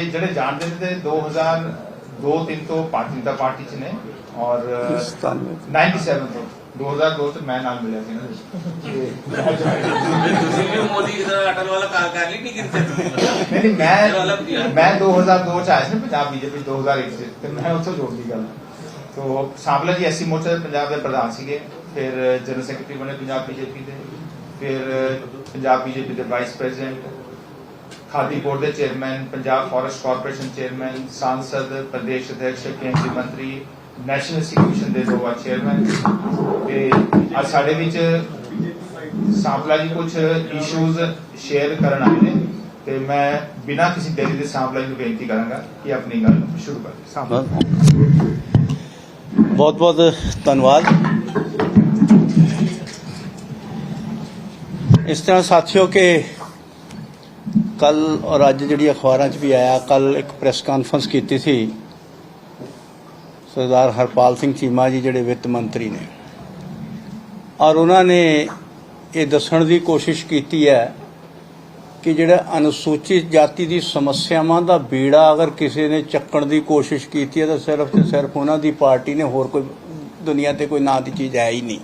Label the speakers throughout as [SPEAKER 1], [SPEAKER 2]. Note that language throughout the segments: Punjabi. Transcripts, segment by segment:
[SPEAKER 1] ਇਹ ਜਿਹੜੇ ਜਾਣਦੇ ਨੇ ਤੇ 2002 3 ਤੋਂ ਭਾਰਤੀ ਜਨਤਾ ਪਾਰਟੀ ਚ ਨੇ ਔਰ 97 ਤੋਂ। 2002 ਤੋਂ। ਮੈਂ ਨਾਲ ਮਿਲਿਆ ਸੀ ਨਾ।
[SPEAKER 2] ਤੁਸੀਂ ਵੀ ਮੋਦੀ ਦੀ ਤਰ੍ਹਾਂ ਅਟਲ ਵਾਲਾ ਕਾਰ ਕਰ ਲਈ ਨਹੀਂ ਕਿਰਤੇ
[SPEAKER 1] ਨਹੀਂ ਨਹੀਂ ਮੈਂ ਮੈਂ 2002 ਚ ਆਇਆ ਸੀ ਨਾ ਪੰਜਾਬ ਬੀਜੇਪੀ 2001 ਚ। ਤੇ ਮੈਂ ਉੱਥੋਂ ਜੋੜ ਦੀ ਗੱਲ। ਤੋ ਸਾਂਪਲਾ ਜੀ ਐਸੀ ਮੋਰਚਾ ਦੇ ਪੰਜਾਬ ਦੇ ਪ੍ਰਧਾਨ ਸੀਗੇ। ਫਿਰ ਜਨਰਲ ਸੈਕਟਰੀ ਬਣੇ ਪੰਜਾਬ ਬੀਜੇਪੀ ਦੇ। ਫਿਰ ਪੰਜਾਬ ਬੀਜੇਪੀ ਦੇ ਵਾਈਸ ਪ੍ਰੈਜ਼ੀਡੈਂਟ ਖਾਦੀ ਬੋਰਡ ਦੇ chairman, Punjab forest corporation chairman, ਸਾਂਸਦ, ਪ੍ਰਦੇਸ਼ ਅਧਿਕਸ਼ ਕੇਂਦਰੀ ਮੰਤਰੀ, ਨੈਸ਼ਨਲ ਸਿਕਿਉਰਿਟੀ ਦੇ ਦੋ ਚੇਅਰਮੈਨ ਤੇ ਅੱਜ ਸਾਡੇ ਵਿੱਚ ਸਾਂਪਲਾ ਜੀ ਕੁਝ ਇਸ਼ੂਜ਼ ਸ਼ੇਅਰ ਕਰਨ ਆਏ ਨੇ ਤੇ ਮੈਂ ਬਿਨਾਂ ਕਿਸੇ ਦੇਰੀ ਦੇ ਸਾਂਪਲਾ ਜੀ ਨੂੰ ਬੇਨਤੀ ਕਰਾਂਗਾ ਕਿ ਆਪਣੀ ਗੱਲ ਸ਼ੁਰੂ ਕਰੇ ਸਾਂਪਲਾ
[SPEAKER 3] ਬਹੁਤ ਬਹੁਤ ਧੰਨਵਾਦ। ਇਸ ਤਰ੍ਹਾਂ ਸਾਥੀਓ ਕਿ ਕੱਲ ਔਰ ਅੱਜ ਜਿਹੜੀ ਅਖਬਾਰਾਂ 'ਚ ਵੀ ਆਇਆ, ਕੱਲ ਇੱਕ ਪ੍ਰੈਸ ਕਾਨਫਰੰਸ ਕੀਤੀ ਸੀ ਸਰਦਾਰ ਹਰਪਾਲ ਸਿੰਘ ਚੀਮਾ ਜੀ ਜਿਹੜੇ ਵਿੱਤ ਮੰਤਰੀ ਨੇ। ਔਰ ਉਹਨਾਂ ਨੇ ਇਹ ਦੱਸਣ ਦੀ ਕੋਸ਼ਿਸ਼ ਕੀਤੀ ਹੈ ਕਿ ਜਿਹੜਾ ਅਨੁਸੂਚਿਤ ਜਾਤੀ ਦੀ ਸਮੱਸਿਆਵਾਂ ਦਾ ਬੀੜਾ ਅਗਰ ਕਿਸੇ ਨੇ ਚੱਕਣ ਦੀ ਕੋਸ਼ਿਸ਼ ਕੀਤੀ ਹੈ ਤਾਂ ਸਿਰਫ ਤੇ ਸਿਰਫ ਉਹਨਾਂ ਦੀ ਪਾਰਟੀ ਨੇ, ਹੋਰ ਕੋਈ ਦੁਨੀਆ ਤੇ ਕੋਈ ਨਾਂ ਦੀ ਚੀਜ਼ ਹੈ ਹੀ ਨਹੀਂ।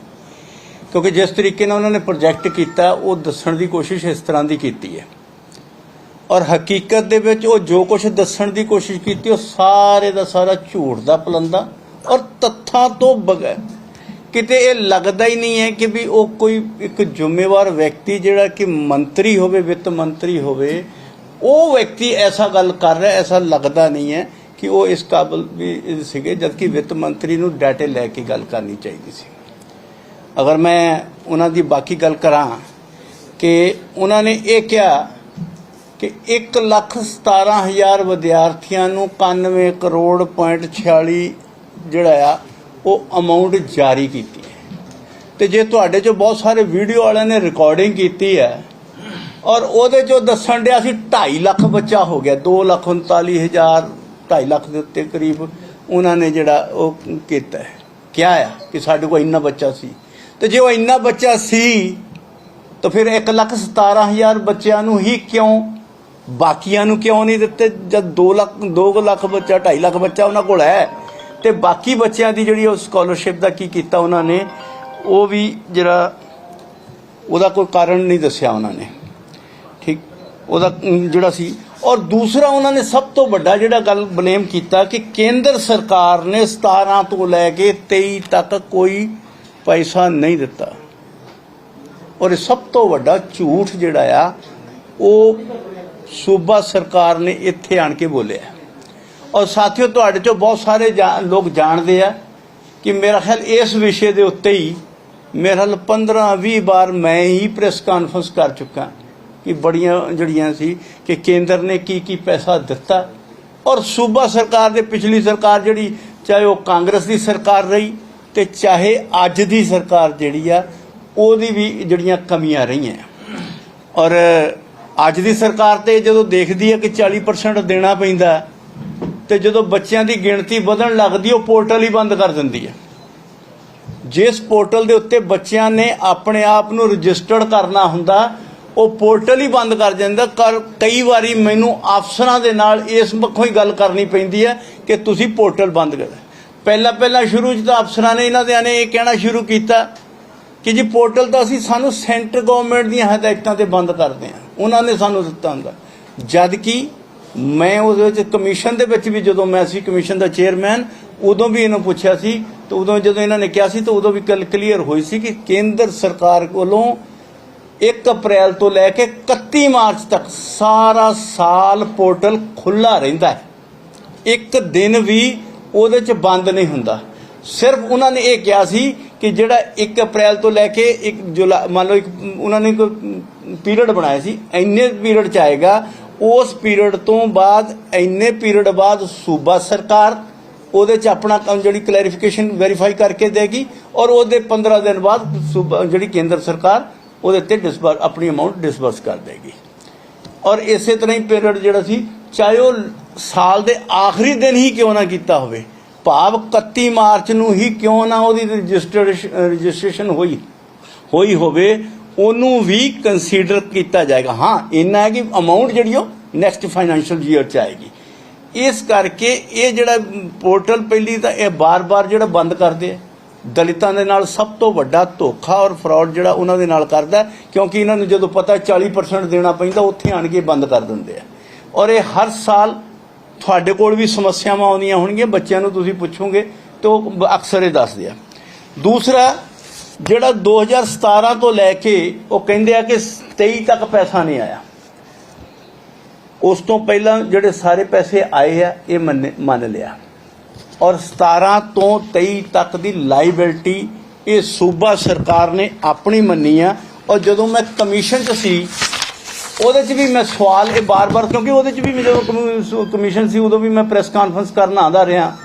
[SPEAKER 3] ਕਿਉਂਕਿ ਜਿਸ ਤਰੀਕੇ ਨਾਲ ਉਹਨਾਂ ਨੇ ਪ੍ਰੋਜੈਕਟ ਕੀਤਾ, ਉਹ ਦੱਸਣ ਦੀ ਕੋਸ਼ਿਸ਼ ਇਸ ਤਰ੍ਹਾਂ ਦੀ ਕੀਤੀ ਹੈ। ਔਰ ਹਕੀਕਤ ਦੇ ਵਿੱਚ ਉਹ ਜੋ ਕੁਝ ਦੱਸਣ ਦੀ ਕੋਸ਼ਿਸ਼ ਕੀਤੀ, ਉਹ ਸਾਰੇ ਦਾ ਸਾਰਾ ਝੂਠ ਦਾ ਪਲੰਦਾ ਔਰ ਤੱਥਾਂ ਤੋਂ ਬਗੈਰ। ਕਿਤੇ ਇਹ ਲੱਗਦਾ ਹੀ ਨਹੀਂ ਹੈ ਕਿ ਵੀ ਉਹ ਕੋਈ ਇੱਕ ਜ਼ਿੰਮੇਵਾਰ ਵਿਅਕਤੀ ਜਿਹੜਾ ਕਿ ਮੰਤਰੀ ਹੋਵੇ, ਵਿੱਤ ਮੰਤਰੀ ਹੋਵੇ, ਉਹ ਵਿਅਕਤੀ ਐਸਾ ਗੱਲ ਕਰ ਰਿਹਾ, ਐਸਾ ਲੱਗਦਾ ਨਹੀਂ ਹੈ ਕਿ ਉਹ ਇਸ ਕਾਬਲ ਵੀ ਸੀਗੇ, ਜਦਕਿ ਵਿੱਤ ਮੰਤਰੀ ਨੂੰ ਡਾਟੇ ਲੈ ਕੇ ਗੱਲ ਕਰਨੀ ਚਾਹੀਦੀ ਸੀ। ਅਗਰ ਮੈਂ ਉਹਨਾਂ ਦੀ ਬਾਕੀ ਗੱਲ ਕਰਾਂ ਕਿ ਉਹਨਾਂ ਨੇ ਇਹ ਕਿਹਾ ਕਿ 1 ਲੱਖ 17 ਹਜ਼ਾਰ ਵਿਦਿਆਰਥੀਆਂ ਨੂੰ 91 ਕਰੋੜ ਪੁਆਇੰਟ 46 ਜਿਹੜਾ ਆ, ਉਹ ਅਮਾਉਂਟ ਜਾਰੀ ਕੀਤੀ ਹੈ। ਤੇ ਜੇ ਤੁਹਾਡੇ ਚੋਂ ਬਹੁਤ ਸਾਰੇ ਵੀਡੀਓ ਵਾਲਿਆਂ ਨੇ ਰਿਕਾਰਡਿੰਗ ਕੀਤੀ ਹੈ, ਔਰ ਉਹਦੇ ਚੋਂ ਦੱਸਣ ਡਿਆ ਸੀ 2.5 ਲੱਖ ਬੱਚਾ ਹੋ ਗਿਆ 2 ਲੱਖ 39 ਹਜ਼ਾਰ 2.5 ਲੱਖ ਦੇ ਉੱਤੇ ਕਰੀਬ ਉਹਨਾਂ ਨੇ ਜਿਹੜਾ ਉਹ ਕੀਤਾ ਹੈ। ਕਿਹਾ ਆ ਕਿ ਸਾਡੇ ਕੋਲ ਇੰਨਾ ਬੱਚਾ ਸੀ। ਤੇ ਜੇ ਉਹ ਇੰਨਾ ਬੱਚਾ ਸੀ, ਤਾਂ ਫਿਰ 1 ਲੱਖ 17 ਹਜ਼ਾਰ ਬੱਚਿਆਂ ਨੂੰ ਹੀ ਕਿਉਂ ਬਾਕੀਆਂ ਨੂੰ ਕਿਉਂ ਨਹੀਂ ਦਿੱਤੇ? ਜਦ 2 ਲੱਖ 2 ਲੱਖ ਬੱਚਾ 2.5 ਲੱਖ ਬੱਚਾ ਉਹਨਾਂ ਕੋਲ ਹੈ। ਤੇ ਬਾਕੀ ਬੱਚਿਆਂ ਦੀ ਜਿਹੜੀ ਉਹ ਸਕਾਲਰਸ਼ਿਪ ਦਾ ਕੀ ਕੀਤਾ ਉਹਨਾਂ ਨੇ, ਉਹ ਵੀ ਜਿਹੜਾ ਉਹਦਾ ਕੋਈ ਕਾਰਨ ਨਹੀਂ ਦੱਸਿਆ ਉਹਨਾਂ ਨੇ। ਠੀਕ? ਉਹਦਾ ਜਿਹੜਾ ਸੀ। ਔਰ ਦੂਸਰਾ ਉਹਨਾਂ ਨੇ ਸਭ ਤੋਂ ਵੱਡਾ ਜਿਹੜਾ ਗੱਲ ਬਲੇਮ ਕੀਤਾ ਕਿ ਕੇਂਦਰ ਸਰਕਾਰ ਨੇ 17 ਤੋਂ ਲੈ ਕੇ 23 ਤੱਕ ਕੋਈ ਪੈਸਾ ਨਹੀਂ ਦਿੱਤਾ। ਔਰ ਇਹ ਸਭ ਤੋਂ ਵੱਡਾ ਝੂਠ ਜਿਹੜਾ ਆ, ਉਹ ਸੂਬਾ ਸਰਕਾਰ ਨੇ ਇੱਥੇ ਆਣ ਕੇ ਬੋਲਿਆ ਔਰ ਸਾਥੀਓ, ਤੁਹਾਡੇ ਚੋਂ ਬਹੁਤ ਸਾਰੇ ਜਾ- ਲੋਕ ਜਾਣਦੇ ਆ ਕਿ ਮੇਰਾ ਖਿਆਲ ਇਸ ਵਿਸ਼ੇ ਦੇ ਉੱਤੇ ਹੀ ਮੇਰਾ ਖਿਆਲ 15 20 ਵਾਰ ਮੈਂ ਹੀ ਪ੍ਰੈਸ ਕਾਨਫਰੰਸ ਕਰ ਚੁੱਕਾ ਕਿ ਬੜੀਆਂ ਜੜੀਆਂ ਸੀ ਕਿ ਕੇਂਦਰ ਨੇ ਕੀ ਕੀ ਪੈਸਾ ਦਿੱਤਾ। ਔਰ ਸੂਬਾ ਸਰਕਾਰ ਦੇ ਪਿਛਲੀ ਸਰਕਾਰ ਜਿਹੜੀ, ਚਾਹੇ ਉਹ ਕਾਂਗਰਸ ਦੀ ਸਰਕਾਰ ਰਹੀ ਤੇ ਚਾਹੇ ਅੱਜ ਦੀ ਸਰਕਾਰ ਜਿਹੜੀ ਆ, ਉਹਦੀ ਵੀ ਜਿਹੜੀਆਂ ਕਮੀਆਂ ਰਹੀਆਂ। ਔਰ ਅੱਜ ਦੀ ਸਰਕਾਰ ਤੇ ਜਦੋਂ ਦੇਖਦੀ ਹੈ ਕਿ 40% ਦੇਣਾ ਪੈਂਦਾ ਤੇ ਜਦੋਂ ਬੱਚਿਆਂ ਦੀ ਗਿਣਤੀ ਵਧਣ ਲੱਗਦੀ ਉਹ ਪੋਰਟਲ ਹੀ ਬੰਦ ਕਰ ਦਿੰਦੀ ਹੈ। ਜਿਸ ਪੋਰਟਲ ਦੇ ਉੱਤੇ ਬੱਚਿਆਂ ਨੇ ਆਪਣੇ ਆਪ ਨੂੰ ਰਜਿਸਟਰਡ ਕਰਨਾ ਹੁੰਦਾ, ਉਹ ਪੋਰਟਲ ਹੀ ਬੰਦ ਕਰ ਜਾਂਦਾ ਕਰ ਕਈ ਵਾਰੀ ਮੈਨੂੰ ਅਫਸਰਾਂ ਦੇ ਨਾਲ ਇਸ ਪੱਖੋਂ ਹੀ ਗੱਲ ਕਰਨੀ ਪੈਂਦੀ ਹੈ ਕਿ ਤੁਸੀਂ ਪੋਰਟਲ ਬੰਦ ਕਰੋ। ਪਹਿਲਾਂ ਪਹਿਲਾਂ ਸ਼ੁਰੂ 'ਚ ਤਾਂ ਅਫਸਰਾਂ ਨੇ ਇਹਨਾਂ ਦੇ ਨੇ ਇਹ ਕਹਿਣਾ ਸ਼ੁਰੂ ਕੀਤਾ ਕਿ ਜੀ ਪੋਰਟਲ ਤਾਂ ਅਸੀਂ ਸਾਨੂੰ ਸੈਂਟਰ ਗਵਰਨਮੈਂਟ ਦੀਆਂ ਹਦਾਇਤਾਂ ਤੇ ਬੰਦ ਕਰਦੇ ਹਾਂ। ਉਹਨਾਂ ਨੇ ਸਾਨੂੰ ਦਿੱਤਾ ਹੁੰਦਾ। ਜਦ ਕਿ ਮੈਂ ਉਹਦੇ ਵਿੱਚ ਕਮਿਸ਼ਨ ਦੇ ਵਿੱਚ ਵੀ ਜਦੋਂ ਮੈਂ ਸੀ ਕਮਿਸ਼ਨ ਦਾ ਚੇਅਰਮੈਨ, ਉਦੋਂ ਵੀ ਇਹਨੂੰ ਪੁੱਛਿਆ ਸੀ, ਤੇ ਉਦੋਂ ਜਦੋਂ ਇਹਨਾਂ ਨੇ ਕਿਹਾ ਸੀ, ਤਾਂ ਉਦੋਂ ਵੀ ਗੱਲ ਕਲੀਅਰ ਹੋਈ ਸੀ ਕਿ ਕੇਂਦਰ ਸਰਕਾਰ ਕੋਲੋਂ 1 ਅਪ੍ਰੈਲ ਤੋਂ ਲੈ ਕੇ 31 ਮਾਰਚ ਤੱਕ ਸਾਰਾ ਸਾਲ ਪੋਰਟਲ ਖੁੱਲਾ ਰਹਿੰਦਾ ਹੈ। ਇੱਕ ਦਿਨ ਵੀ ਉਹਦੇ ਚ ਬੰਦ ਨਹੀਂ ਹੁੰਦਾ। ਸਿਰਫ ਉਹਨਾਂ ਨੇ ਇਹ ਕਿਹਾ ਸੀ ਕਿ ਜਿਹੜਾ 1 ਅਪ੍ਰੈਲ ਤੋਂ ਲੈ ਕੇ 1 ਜੁਲਾਈ ਮੰਨ ਲਓ ਇੱਕ, ਉਹਨਾਂ ਨੇ ਕੋਈ ਪੀਰੀਅਡ ਬਣਾਇਆ ਸੀ, ਇੰਨੇ ਪੀਰੀਅਡ ਚ ਆਏਗਾ, ਉਸ ਪੀਰੀਅਡ ਤੋਂ ਬਾਅਦ, ਇੰਨੇ ਪੀਰੀਅਡ ਬਾਅਦ ਸੂਬਾ ਸਰਕਾਰ ਉਹਦੇ ਚ ਆਪਣਾ ਕੰਮ ਜਿਹੜੀ ਕਲੈਰੀਫਿਕੇਸ਼ਨ ਵੈਰੀਫਾਈ ਕਰਕੇ ਦੇਗੀ ਔਰ ਉਹਦੇ 15 ਦਿਨ ਬਾਅਦ ਸੂਬਾ, ਜਿਹੜੀ ਕੇਂਦਰ ਸਰਕਾਰ ਉਹਦੇ ਤੇ ਡਿਸਬਰ ਆਪਣੀ ਅਮਾਉਂਟ ਡਿਸਬਰਸ ਕਰ ਦੇਗੀ। ਔਰ ਇਸੇ ਤਰ੍ਹਾਂ ਹੀ ਪੀਰੀਅਡ ਜਿਹੜਾ ਸੀ, ਚਾਹੇ ਉਹ ਸਾਲ ਦੇ ਆਖਰੀ ਦਿਨ ਹੀ ਕਿਉਂ ਨਾ ਕੀਤਾ ਹੋਵੇ ਭਾਵ 31 ਮਾਰਚ ਨੂੰ ਹੀ ਕਿਉਂ ਨਾ ਉਹਦੀ ਰਜਿਸਟ੍ਰੇਸ਼ਨ ਹੋਈ। ਹੋਈ ਹੋਵੇ, ਉਹਨੂੰ ਵੀ ਕੰਸੀਡਰ ਕੀਤਾ ਜਾਏਗਾ। ਹਾਂ, ਇੰਨਾ ਹੈ ਕਿ ਅਮਾਉਂਟ ਜਿਹੜੀ ਉਹ ਨੈਕਸਟ ਫਾਈਨੈਂਸ਼ੀਅਲ ਈਅਰ ਚ ਆਏਗੀ। ਇਸ ਕਰਕੇ ਇਹ ਜਿਹੜਾ ਪੋਰਟਲ ਪਹਿਲੀ ਤਾਂ ਇਹ ਬਾਰ-ਬਾਰ ਜਿਹੜਾ ਬੰਦ ਕਰਦੇ ਆ। ਦਲਿਤਾਂ ਦੇ ਨਾਲ ਸਭ ਤੋਂ ਵੱਡਾ ਧੋਖਾ ਔਰ ਫਰਾਡ ਜਿਹੜਾ ਉਹਨਾਂ ਦੇ ਨਾਲ ਕਰਦਾ ਕਿਉਂਕਿ ਇਹਨਾਂ ਨੂੰ ਜਦੋਂ ਪਤਾ 40% ਦੇਣਾ ਪੈਂਦਾ, ਉੱਥੇ ਆਣ ਕੇ ਬੰਦ ਕਰ ਦਿੰਦੇ ਆ। ਔਰ ਇਹ ਹਰ ਸਾਲ ਤੁਹਾਡੇ ਕੋਲ ਵੀ ਸਮੱਸਿਆਵਾਂ ਆਉਂਦੀਆਂ ਹੋਣਗੀਆਂ, ਬੱਚਿਆਂ ਨੂੰ ਤੁਸੀਂ ਪੁੱਛੋਗੇ ਤੇ ਉਹ ਅਕਸਰ ਇਹ ਦੱਸਦੇ ਆ। ਦੂਸਰਾ, ਜਿਹੜਾ 2017 ਤੋਂ ਲੈ ਕੇ ਉਹ ਕਹਿੰਦੇ ਆ ਕਿ 23 ਤੱਕ ਪੈਸਾ ਨਹੀਂ ਆਇਆ। ਉਸ ਤੋਂ ਪਹਿਲਾਂ ਜਿਹੜੇ ਸਾਰੇ ਪੈਸੇ ਆਏ ਆ, ਇਹ ਮੰਨ ਮੰਨ ਲਿਆ। ਔਰ 17 ਤੋਂ 23 ਤੱਕ ਦੀ ਲਾਇਬਿਲਟੀ ਇਹ ਸੂਬਾ ਸਰਕਾਰ ਨੇ ਆਪਣੀ ਮੰਨੀ ਆ। ਔਰ ਜਦੋਂ ਮੈਂ ਕਮਿਸ਼ਨ 'ਚ ਸੀ ਉਹਦੇ 'ਚ ਵੀ ਮੈਂ ਸਵਾਲ ਇਹ ਬਾਰ-ਬਾਰ, ਕਿਉਂਕਿ ਉਹਦੇ 'ਚ ਵੀ ਮੈਂ ਜਦੋਂ ਕਮਿਸ਼ਨ ਸੀ, ਉਦੋਂ ਵੀ ਮੈਂ ਪ੍ਰੈਸ ਕਾਨਫਰੰਸ ਕਰਨ ਆਉਂਦਾ ਰਿਹਾ।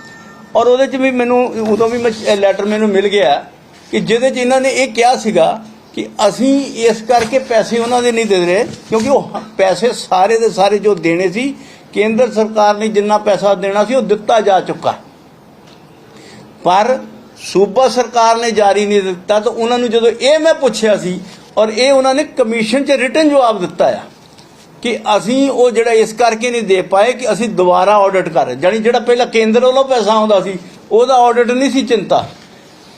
[SPEAKER 3] ਔਰ ਉਹਦੇ 'ਚ ਵੀ ਮੈਨੂੰ, ਉਦੋਂ ਵੀ ਮੈਂ ਲੈਟਰ ਮੈਨੂੰ ਮਿਲ ਗਿਆ ਕਿ ਜਿਹਦੇ 'ਚ ਇਹਨਾਂ ਨੇ ਇਹ ਕਿਹਾ ਸੀਗਾ ਕਿ ਅਸੀਂ ਇਸ ਕਰਕੇ ਪੈਸੇ ਉਹਨਾਂ ਦੇ ਨਹੀਂ ਦੇ ਰਹੇ, ਕਿਉਂਕਿ ਉਹ ਪੈਸੇ ਸਾਰੇ ਦੇ ਸਾਰੇ ਜੋ ਦੇਣੇ ਸੀ, ਕੇਂਦਰ ਸਰਕਾਰ ਨੇ ਜਿੰਨਾ ਪੈਸਾ ਦੇਣਾ ਸੀ, ਉਹ ਦਿੱਤਾ ਜਾ ਚੁੱਕਾ। ਪਰ ਸੂਬਾ ਸਰਕਾਰ ਨੇ ਜਾਰੀ ਨਹੀਂ ਦਿੱਤਾ, ਤਾਂ ਉਹਨਾਂ ਨੂੰ ਜਦੋਂ ਇਹ ਮੈਂ ਪੁੱਛਿਆ ਸੀ ਔਰ ਇਹ ਉਹਨਾਂ ਨੇ ਕਮਿਸ਼ਨ 'ਚ ਰਿਟਨ ਜਵਾਬ ਦਿੱਤਾ ਆ ਕਿ ਅਸੀਂ ਉਹ ਜਿਹੜਾ ਇਸ ਕਰਕੇ ਨਹੀਂ ਦੇ ਪਾਏ ਕਿ ਅਸੀਂ ਦੁਬਾਰਾ ਆਡਿਟ ਕਰ ਰਹੇ ਜਾਨੀ ਜਿਹੜਾ ਪਹਿਲਾਂ ਕੇਂਦਰ ਵੱਲੋਂ ਪੈਸਾ ਆਉਂਦਾ ਸੀ, ਉਹਦਾ ਆਡਿਟ ਨਹੀਂ ਸੀ ਚਿੰਤਾ।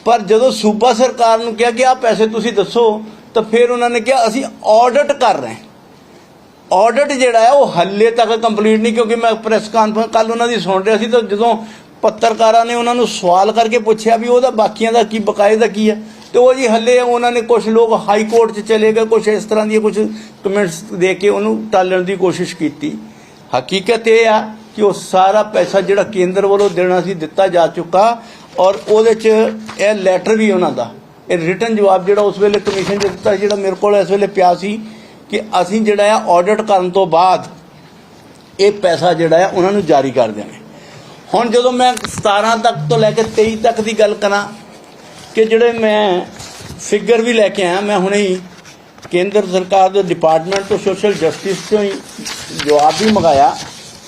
[SPEAKER 3] ਪਰ ਜਦੋਂ ਸੂਬਾ ਸਰਕਾਰ ਨੂੰ ਕਿਹਾ ਕਿ ਆਹ ਪੈਸੇ ਤੁਸੀਂ ਦੱਸੋ, ਤਾਂ ਫਿਰ ਉਹਨਾਂ ਨੇ ਕਿਹਾ, ਅਸੀਂ ਆਡਿਟ ਕਰ ਰਹੇ ਹਾਂ। ਆਡਿਟ ਜਿਹੜਾ ਹੈ ਉਹ ਹੱਲੇ ਤੱਕ ਕੰਪਲੀਟ ਨਹੀਂ, ਕਿਉਂਕਿ ਮੈਂ ਪ੍ਰੈਸ ਕਾਨਫਰੰਸ ਕੱਲ ਉਹਨਾਂ ਦੀ ਸੁਣ ਰਿਹਾ ਸੀ, ਤਾਂ ਜਦੋਂ ਪੱਤਰਕਾਰਾਂ ਨੇ ਉਹਨਾਂ ਨੂੰ ਸਵਾਲ ਕਰਕੇ ਪੁੱਛਿਆ ਵੀ ਉਹਦਾ ਬਾਕੀਆਂ ਦਾ ਕੀ, ਬਕਾਏ ਦਾ ਕੀ ਹੈ ਤੇ ਉਹ ਜੀ ਹੱਲੇ ਉਹਨਾਂ ਨੇ ਕੁਝ ਲੋਕ ਹਾਈ ਕੋਰਟ 'ਚ ਚਲੇ ਗਏ ਕੁਝ ਇਸ ਤਰ੍ਹਾਂ ਦੀਆਂ ਕੁਝ ਕਮੈਂਟਸ ਦੇ ਕੇ ਉਹਨੂੰ ਟਾਲਣ ਦੀ ਕੋਸ਼ਿਸ਼ ਕੀਤੀ। ਹਕੀਕਤ ਇਹ ਆ ਕਿ ਉਹ ਸਾਰਾ ਪੈਸਾ ਜਿਹੜਾ ਕੇਂਦਰ ਵੱਲੋਂ ਦੇਣਾ ਸੀ, ਦਿੱਤਾ ਜਾ ਚੁੱਕਾ ਔਰ ਉਹਦੇ 'ਚ ਇਹ ਲੈਟਰ ਵੀ ਉਹਨਾਂ ਦਾ। ਇਹ ਰਿਟਨ ਜਵਾਬ ਜਿਹੜਾ ਉਸ ਵੇਲੇ ਕਮਿਸ਼ਨ 'ਚ ਦਿੱਤਾ ਜਿਹੜਾ ਮੇਰੇ ਕੋਲ ਇਸ ਵੇਲੇ ਪਿਆ ਸੀ ਕਿ ਅਸੀਂ ਜਿਹੜਾ ਆ ਆਡਿਟ ਕਰਨ ਤੋਂ ਬਾਅਦ ਇਹ ਪੈਸਾ ਜਿਹੜਾ ਆ ਉਹਨਾਂ ਨੂੰ ਜਾਰੀ ਕਰ ਦੇਣਾ। ਹੁਣ ਜਦੋਂ ਮੈਂ 17 ਤੱਕ ਤੋਂ ਲੈ ਕੇ 23 ਤੱਕ ਦੀ ਗੱਲ ਕਰਾਂ ਕਿ ਜਿਹੜੇ ਮੈਂ ਫਿਗਰ ਵੀ ਲੈ ਕੇ ਆਇਆ, ਮੈਂ ਹੁਣੇ ਹੀ ਕੇਂਦਰ ਸਰਕਾਰ ਦੇ ਡਿਪਾਰਟਮੈਂਟ ਤੋਂ ਸੋਸ਼ਲ ਜਸਟਿਸ ਤੋਂ ਹੀ ਜਵਾਬ ਵੀ ਮੰਗਾਇਆ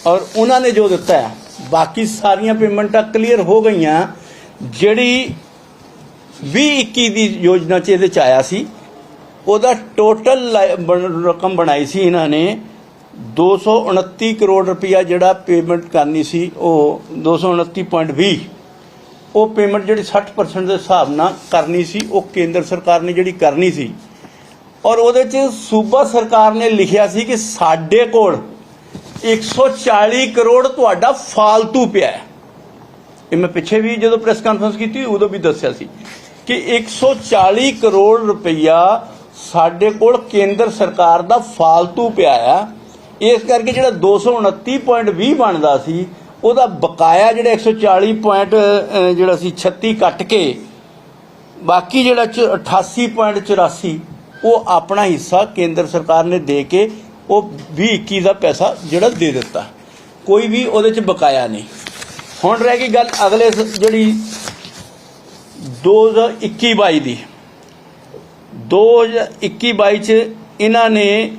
[SPEAKER 3] ਔਰ ਉਹਨਾਂ ਨੇ ਜੋ ਦਿੱਤਾ ਹੈ, ਬਾਕੀ ਸਾਰੀਆਂ ਪੇਮੈਂਟਾਂ ਕਲੀਅਰ ਹੋ ਗਈਆਂ, ਜਿਹੜੀ 2021 ਦੀ ਯੋਜਨਾ ਚ ਇਹਦੇ ਚ ਆਇਆ ਸੀ, ਉਹਦਾ ਟੋਟਲ ਰਕਮ ਬਣਾਈ ਸੀ ਇਹਨਾਂ ਨੇ 229 ਕਰੋੜ ਰੁਪਇਆ ਜਿਹੜਾ ਪੇਮੈਂਟ ਕਰਨੀ ਸੀ, ਉਹ 229.20 ਉਹ ਪੇਮੈਂਟ ਜਿਹੜੀ 60% ਦੇ ਹਿਸਾਬ ਨਾਲ ਕਰਨੀ ਸੀ, ਉਹ ਕੇਂਦਰ ਸਰਕਾਰ ਨੇ ਜਿਹੜੀ ਕਰਨੀ ਸੀ। ਔਰ ਉਹਦੇ ਚ ਸੂਬਾ ਸਰਕਾਰ ਨੇ ਲਿਖਿਆ ਸੀ ਕਿ ਸਾਡੇ ਕੋਲ 140 ਕਰੋੜ ਤੁਹਾਡਾ ਫਾਲਤੂ ਪਿਆ ਹੈ। ਇਹ ਮੈਂ ਪਿੱਛੇ ਵੀ ਜਦੋਂ ਪ੍ਰੈਸ ਕਾਨਫਰੰਸ ਕੀਤੀ ਉਦੋਂ ਵੀ ਦੱਸਿਆ ਸੀ ਕਿ 140 ਕਰੋੜ ਰੁਪਈਆ ਸਾਡੇ ਕੋਲ ਕੇਂਦਰ ਸਰਕਾਰ ਦਾ ਫਾਲਤੂ ਪਿਆ ਆ ਇਸ ਕਰਕੇ ਜਿਹੜਾ 229.20 ਬਣਦਾ ਸੀ ਉਹਦਾ ਬਕਾਇਆ ਜਿਹੜਾ 140 ਪੁਆਇੰਟ ਜਿਹੜਾ ਸੀ 36 ਕੱਟ ਕੇ, ਬਾਕੀ ਜਿਹੜਾ ਚ- 88.84 ਉਹ ਆਪਣਾ ਹਿੱਸਾ ਕੇਂਦਰ ਸਰਕਾਰ ਨੇ ਦੇ ਕੇ ਉਹ 2021 ਦਾ ਪੈਸਾ ਜਿਹੜਾ ਦੇ ਦਿੱਤਾ। ਕੋਈ ਵੀ ਉਹਦੇ ਚ ਬਕਾਇਆ ਨਹੀਂ। ਹੁਣ ਰਹਿ ਗਈ ਗੱਲ ਅਗਲੇ ਸ- ਜਿਹੜੀ 2021 22 ਦੀ। 2021 22 ਚ ਇਹਨਾਂ ਨੇ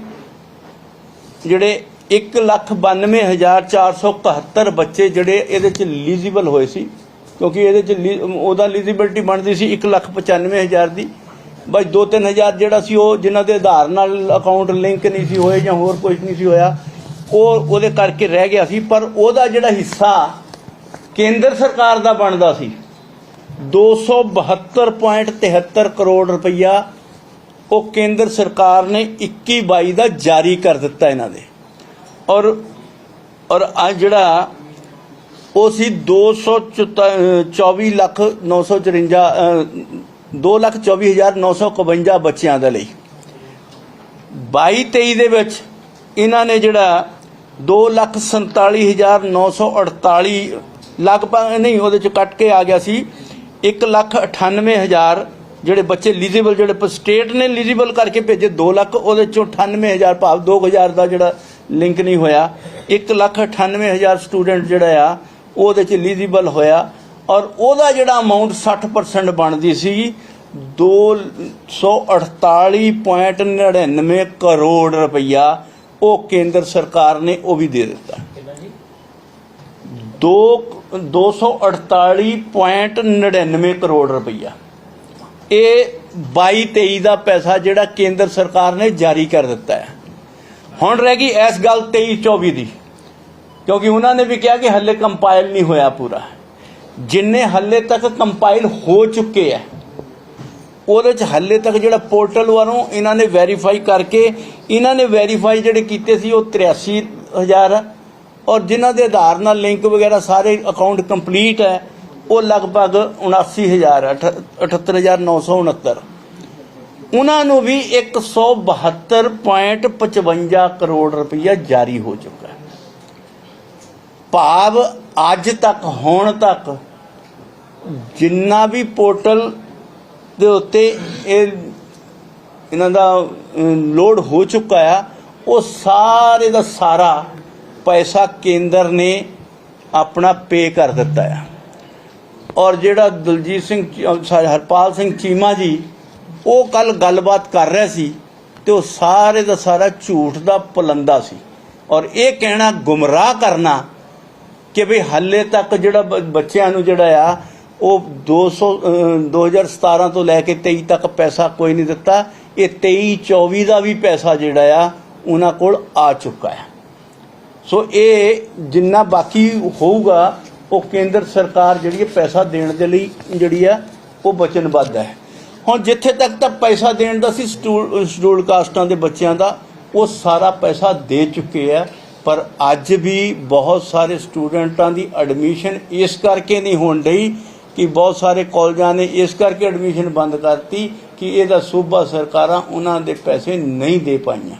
[SPEAKER 3] ਜਿਹੜੇ 192471 ਬੱਚੇ ਜਿਹੜੇ ਇਹਦੇ ਚ ਐਲੀਜੀਬਲ ਹੋਏ ਸੀ, ਕਿਉਂਕਿ ਇਹਦੇ ਚ ਲੀ- ਉਹਦਾ ਐਲੀਜੀਬਿਲਟੀ ਬਣਦੀ ਸੀ 195000 ਦੀ। ਬਸ 2-3000 ਜਿਹੜਾ ਸੀ ਉਹ, ਜਿਨ੍ਹਾਂ ਦੇ ਆਧਾਰ ਨਾਲ ਅਕਾਊਂਟ ਲਿੰਕ ਨਹੀਂ ਸੀ ਹੋਏ ਜਾਂ ਹੋਰ ਕੁਝ ਨਹੀਂ ਸੀ ਹੋਇਆ, ਉਹ ਉਹਦੇ ਕਰਕੇ ਰਹਿ ਗਿਆ ਸੀ। ਪਰ ਉਹਦਾ ਜਿਹੜਾ ਹਿੱਸਾ ਕੇਂਦਰ ਸਰਕਾਰ ਦਾ ਬਣਦਾ ਸੀ 272.73 ਕਰੋੜ ਰੁਪਈਆ, ਉਹ ਕੇਂਦਰ ਸਰਕਾਰ ਨੇ 21 22 ਦਾ ਜਾਰੀ ਕਰ ਦਿੱਤਾ ਇਹਨਾਂ ਦੇ। ਔਰ ਔਰ ਆ ਜਿਹੜਾ, ਉਹ ਸੀ 224 ਲੱਖ 954 2 ਲੱਖ 24 ਹਜ਼ਾਰ 951 ਬੱਚਿਆਂ ਦੇ ਲਈ। 22 23 ਦੇ ਵਿੱਚ ਇਹਨਾਂ ਨੇ ਜਿਹੜਾ 2 ਲੱਖ 47 ਹਜ਼ਾਰ 948 ਲਗਭਗ ਨਹੀਂ, ਉਹਦੇ ਚ ਕੱਟ ਕੇ ਆ ਗਿਆ ਸੀ 1 ਲੱਖ 98 ਹਜ਼ਾਰ ਜਿਹੜੇ ਬੱਚੇ ਐਲੀਜੀਬਲ ਜਿਹੜੇ ਸਟੇਟ ਨੇ ਐਲੀਜੀਬਲ ਕਰਕੇ ਭੇਜੇ 2 ਲੱਖ, ਉਹਦੇ ਚੋਂ 98 ਹਜ਼ਾਰ ਭਾਵ 2000 ਦਾ ਜਿਹੜਾ ਲਿੰਕ ਨਹੀਂ ਹੋਇਆ। 1 ਲੱਖ 98 ਹਜ਼ਾਰ ਸਟੂਡੈਂਟ ਜਿਹੜਾ ਆ, ਉਹਦੇ ਚ ਐਲੀਜੀਬਲ ਹੋਇਆ ਔਰ ਉਹਦਾ ਜਿਹੜਾ ਅਮਾਉਂਟ 60% ਬਣਦੀ ਸੀ 248.99 ਕਰੋੜ ਰੁਪਈਆ ਉਹ ਕੇਂਦਰ ਸਰਕਾਰ ਨੇ ਉਹ ਵੀ ਦੇ ਦਿੱਤਾ। ਦੋ 248.99 ਕਰੋੜ ਰੁਪਈਆ। ਇਹ 22 23 ਦਾ ਪੈਸਾ ਜਿਹੜਾ ਕੇਂਦਰ ਸਰਕਾਰ ਨੇ ਜਾਰੀ ਕਰ ਦਿੱਤਾ ਹੈ। ਹੁਣ ਰਹਿ ਗਈ ਇਸ ਗੱਲ 23 24 ਦੀ ਕਿਉਂਕਿ ਉਹਨਾਂ ਨੇ ਵੀ ਕਿਹਾ ਕਿ ਹੱਲੇ ਕੰਪਾਈਲ ਨਹੀਂ ਹੋਇਆ ਪੂਰਾ। ਜਿੰਨੇ ਹੱਲੇ ਤੱਕ ਕੰਪਾਈਲ ਹੋ ਚੁੱਕੇ ਆ ਉਹਦੇ ਚ ਹੱਲੇ ਤੱਕ ਜਿਹੜਾ ਪੋਰਟਲ ਵੱਲੋਂ ਇਹਨਾਂ ਨੇ ਵੈਰੀਫਾਈ ਕਰਕੇ ਇਹਨਾਂ ਨੇ ਵੈਰੀਫਾਈ ਜਿਹੜੇ ਕੀਤੇ ਸੀ ਉਹ 83000 ਆ ਔਰ ਜਿਨ੍ਹਾਂ ਦੇ ਆਧਾਰ ਨਾਲ ਲਿੰਕ ਵਗੈਰਾ ਸਾਰੇ ਅਕਾਊਂਟ ਕੰਪਲੀਟ ਹੈ ਉਹ ਲਗਭਗ 79000 ਆ, ਅਠ- 78969 ਉਹਨਾਂ ਨੂੰ ਵੀ 172.55 ਕਰੋੜ ਰੁਪਈਆ ਜਾਰੀ ਹੋ ਚੁੱਕਾ ਹੈ। ਭਾਵ ਅੱਜ ਤੱਕ, ਹੁਣ ਤੱਕ ਜਿੰਨਾ ਵੀ ਪੋਰਟਲ ਦੇ ਉੱਤੇ ਇਹ ਇਹਨਾਂ ਦਾ ਲੋਡ ਹੋ ਚੁੱਕਾ ਆ, ਉਹ ਸਾਰੇ ਦਾ ਸਾਰਾ ਪੈਸਾ ਕੇਂਦਰ ਨੇ ਆਪਣਾ ਪੇ ਕਰ ਦਿੱਤਾ ਆ। ਔਰ ਜਿਹੜਾ ਦਲਜੀਤ ਸਿੰਘ ਹਰਪਾਲ ਸਿੰਘ ਚੀਮਾ ਜੀ ਉਹ ਕੱਲ ਗੱਲਬਾਤ ਕਰ ਰਿਹਾ ਸੀ ਤੇ ਉਹ ਸਾਰੇ ਦਾ ਸਾਰਾ ਝੂਠ ਦਾ ਪਲੰਦਾ ਸੀ। ਔਰ ਇਹ ਕਹਿਣਾ ਗੁੰਮਰਾਹ ਕਰਨਾ ਕਿ ਵੀ ਹੱਲੇ ਤੱਕ ਜਿਹੜਾ ਬ- ਬੱਚਿਆਂ ਨੂੰ ਜਿਹੜਾ ਆ, ਉਹ 200 ਅਹ 2017 ਤੋਂ ਲੈ ਕੇ 23 ਤੱਕ ਪੈਸਾ ਕੋਈ ਨਹੀਂ ਦਿੱਤਾ। ਇਹ 23 24 ਦਾ ਵੀ ਪੈਸਾ ਜਿਹੜਾ ਆ, ਉਹਨਾਂ ਕੋਲ ਆ ਚੁੱਕਾ ਹੈ। ਸੋ ਇਹ ਜਿੰਨਾ ਬਾਕੀ ਹੋਊਗਾ, ਉਹ ਕੇਂਦਰ ਸਰਕਾਰ ਜਿਹੜੀ ਹੈ ਪੈਸਾ ਦੇਣ ਦੇ ਲਈ ਜਿਹੜੀ ਆ, ਉਹ ਵਚਨਬੱਧ ਹੈ। ਹੁਣ ਜਿੱਥੇ ਤੱਕ ਤਾਂ ਪੈਸਾ ਦੇਣ ਦਾ ਸੀ ਸ਼ਡਿਊਲ ਕਾਸਟਾਂ ਦੇ ਬੱਚਿਆਂ ਦਾ, ਉਹ ਸਾਰਾ ਪੈਸਾ ਦੇ ਚੁੱਕੇ ਆ। ਪਰ ਅੱਜ ਵੀ ਬਹੁਤ ਸਾਰੇ ਸਟੂਡੈਂਟਾਂ ਦੀ ਐਡਮਿਸ਼ਨ ਇਸ ਕਰਕੇ ਨਹੀਂ ਹੋਣ ਡਈ ਕਿ ਬਹੁਤ ਸਾਰੇ ਕਾਲਜਾਂ ਨੇ ਇਸ ਕਰਕੇ ਐਡਮਿਸ਼ਨ ਬੰਦ ਕਰਤੀ ਕਿ ਇਹਦਾ ਸੂਬਾ ਸਰਕਾਰਾਂ ਉਹਨਾਂ ਦੇ ਪੈਸੇ ਨਹੀਂ ਦੇ ਪਾਈਆਂ,